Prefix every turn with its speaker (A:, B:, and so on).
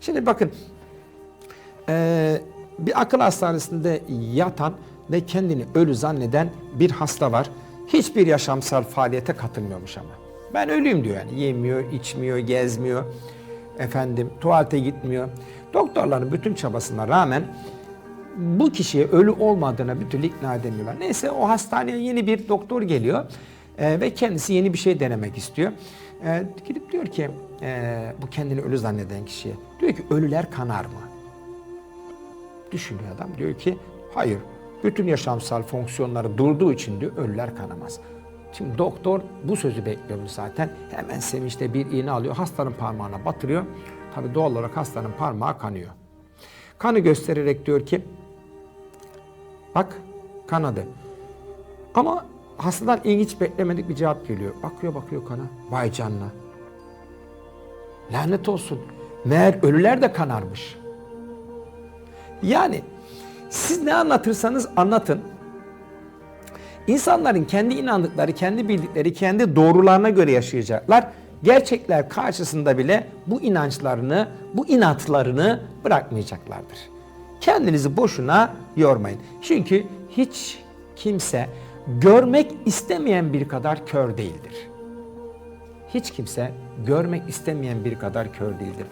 A: Şimdi bakın eee, bir akıl hastanesinde yatan ve kendini ölü zanneden bir hasta var. Hiçbir yaşamsal faaliyete katılmıyormuş ama. Ben ölüyüm diyor yani. Yemiyor, içmiyor, gezmiyor. Efendim tuvalete gitmiyor. Doktorların bütün çabasına rağmen bu kişiye ölü olmadığına bir türlü ikna edemiyorlar. Neyse o hastaneye yeni bir doktor geliyor e, ve kendisi yeni bir şey denemek istiyor. E, gidip diyor ki e, bu kendini ölü zanneden kişiye diyor ki ölüler kanar mı? Düşünüyor adam diyor ki hayır bütün yaşamsal fonksiyonları durduğu için diyor ölüler kanamaz. Şimdi doktor bu sözü bekliyormuş zaten. Hemen sevinçle bir iğne alıyor hastanın parmağına batırıyor. Tabi doğal olarak hastanın parmağı kanıyor. Kanı göstererek diyor ki Bak kanadı. Ama hastadan ilginç beklemedik bir cevap geliyor. Bakıyor bakıyor kana. Vay canına. Lanet olsun. Meğer ölüler de kanarmış. Yani siz ne anlatırsanız anlatın. İnsanların kendi inandıkları, kendi bildikleri, kendi doğrularına göre yaşayacaklar. Gerçekler karşısında bile bu inançlarını, bu inatlarını bırakmayacaklardır. Kendinizi boşuna yormayın. Çünkü hiç kimse görmek istemeyen bir kadar kör değildir. Hiç kimse görmek istemeyen bir kadar kör değildir.